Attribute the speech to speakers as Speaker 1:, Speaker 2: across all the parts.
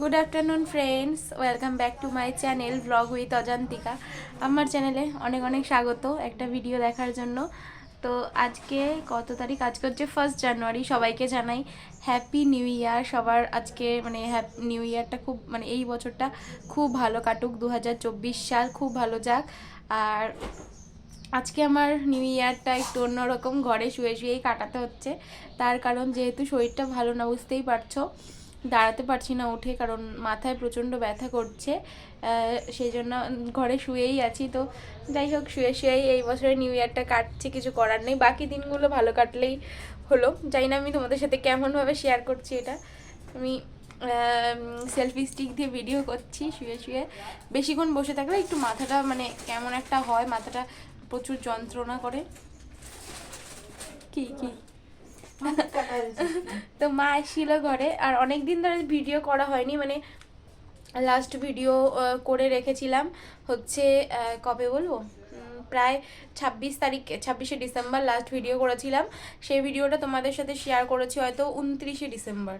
Speaker 1: Good afternoon friends welcome back to my channel blog with Ajantika আমার চ্যানেলে অনেক অনেক স্বাগত একটা ভিডিও দেখার জন্য। তো আজকে কত তারিখ? আজকে হচ্ছে ফার্স্ট জানুয়ারি সবাইকে জানাই হ্যাপি নিউ ইয়ার সবার আজকে মানে হ্যাপ নিউ ইয়ারটা খুব মানে এই বছরটা খুব ভালো কাটুক দু হাজার চব্বিশ সাল খুব ভালো যাক। আর আজকে আমার নিউ ইয়ারটা একটু অন্যরকম, ঘরে শুয়ে শুয়েই কাটাতে হচ্ছে। তার কারণ যেহেতু শরীরটা ভালো না, বুঝতেই পারছ। দাঁড়াতে পারছি না উঠে, কারণ মাথায় প্রচণ্ড ব্যথা করছে। সেই জন্য ঘরে শুয়েই আছি। তো যাই হোক, শুয়ে শুয়েই এই বছরের নিউ ইয়ারটা কাটছে, কিছু করার নেই। বাকি দিনগুলো ভালো কাটলেই হলো। জানি না আমি তোমাদের সাথে কেমনভাবে শেয়ার করছি এটা। আমি সেলফি স্টিক দিয়ে ভিডিও করছি, শুয়ে শুয়ে। বেশিক্ষণ বসে থাকলে একটু মাথাটা মানে কেমন একটা হয়, মাথাটা প্রচুর যন্ত্রণা করে। কি কি? তো মা এসেছিল ঘরে, আর অনেক দিন ধরে ভিডিও করা হয়নি মানে লাস্ট ভিডিও করে রেখেছিলাম। হচ্ছে কবে বলব? প্রায় ছাব্বিশ তারিখ, ছাব্বিশে ডিসেম্বর লাস্ট ভিডিও করেছিলাম। সেই ভিডিওটা তোমাদের সাথে শেয়ার করেছি হয়তো উনত্রিশে ডিসেম্বর।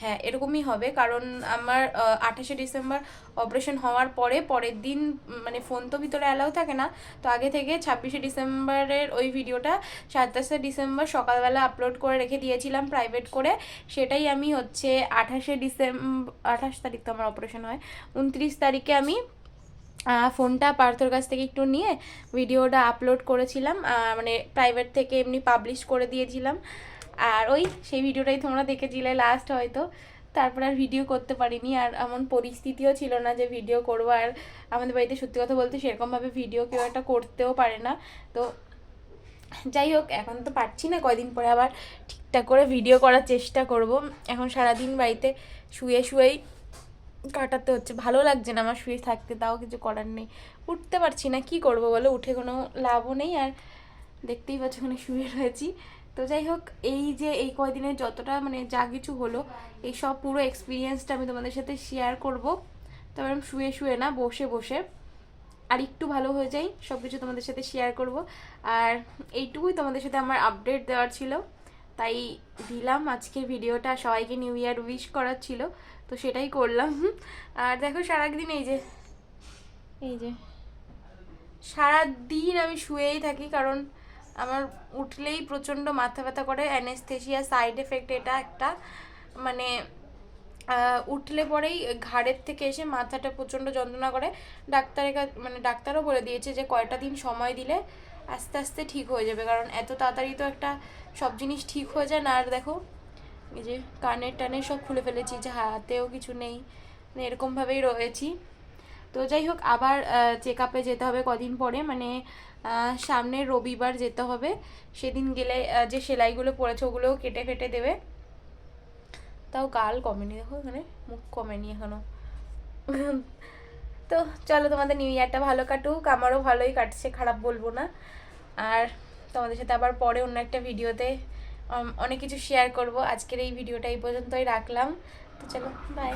Speaker 1: হ্যাঁ এরকমই হবে কারণ আমার আঠাশে ডিসেম্বর অপারেশন হওয়ার পরে, পরের দিন মানে ফোন তো ভিতরে অ্যালাউ থাকে না। তো আগে থেকে ছাব্বিশে ডিসেম্বরের ওই ভিডিওটা সাতাশে ডিসেম্বর সকালবেলা আপলোড করে রেখে দিয়েছিলাম প্রাইভেট করে। সেটাই আমি হচ্ছে আঠাশে ডিসেম্বর আঠাশ তারিখ তো আমার অপারেশন হয়। উনত্রিশ তারিখে আমি ফোনটা পার্থর কাছ থেকে একটু নিয়ে ভিডিওটা আপলোড করেছিলাম মানে প্রাইভেট থেকে এমনি পাবলিশ করে দিয়েছিলাম। আর ওই সেই ভিডিওটাই তোমরা দেখেছিলে লাস্ট হয়তো। তারপর আর ভিডিও করতে পারিনি, আর এমন পরিস্থিতিও ছিল না যে ভিডিও করব। আর আমাদের বাড়িতে সত্যি কথা বলতে সেরকমভাবে ভিডিও কেউ একটা করতেও পারে না। তো যাই হোক, এখন তো পারছি না কয়দিন পরে আবার ঠিকঠাক করে ভিডিও করার চেষ্টা করব। এখন সারাদিন বাড়িতে শুয়ে শুয়েই কাটাতে হচ্ছে। ভালো লাগছে না আমার শুয়ে থাকতে, তাও কিছু করার নেই। উঠতে পারছি না, কি করব বলো? উঠে কোনো লাভও নেই আর দেখতেই পাচ্ছ ওখানে শুয়ে রয়েছি। তো যাই হোক, এই যে এই কয়দিনে যতটা মানে যা কিছু হলো, এই সব পুরো এক্সপিরিয়েন্সটা আমি তোমাদের সাথে শেয়ার করব। তবে আমি শুয়ে শুয়ে না, বসে বসে আর একটু ভালো হয়ে যাই সব কিছু তোমাদের সাথে শেয়ার করব। আর এইটুকুই তোমাদের সাথে আমার আপডেট দেওয়ার ছিল। তাই দিলাম। আজকের ভিডিওটা সবাইকে নিউ ইয়ার উইশ করার ছিল, তো সেটাই করলাম। আর দেখো সারাদিন এই যে এই যে, সারাদিন আমি শুয়েই থাকি কারণ আমার উঠলেই প্রচণ্ড মাথা ব্যথা করে অ্যানেস্থেশিয়া সাইড এফেক্ট এটা একটা। মানে উঠলে পরেই ঘাড়ের থেকে এসে মাথাটা প্রচণ্ড যন্ত্রণা করে। ডাক্তারের মানে ডাক্তারও বলে দিয়েছে যে কয়টা দিন সময় দিলে আস্তে আস্তে ঠিক হয়ে যাবে। কারণ এত তাড়াতাড়ি তো একটা সব জিনিস ঠিক হয়ে যায় না। আর দেখো, এই যে কানের টানের সব খুলে ফেলেছি, যে হাতেও কিছু নেই। মানে এরকমভাবেই রয়েছি। তো যাই হোক, আবার চেক আপে যেতে হবে কদিন পরে। মানে সামনের রবিবার যেতে হবে। সেদিন গেলে যে সেলাইগুলো পড়েছে ওগুলোও কেটে ফেটে দেবে। তাও গাল কমেনি। দেখো এখানে মুখ কমেনি এখনও। তো চলো তোমাদের নিউ ইয়ারটা ভালো কাটুক, আমারও ভালোই কাটছে, খারাপ বলব না। আর তোমাদের সাথে আবার পরে অন্য একটা ভিডিওতে অনেক কিছু শেয়ার করব। আজকের এই ভিডিওটা এই পর্যন্তই রাখলাম। তো চলো বাই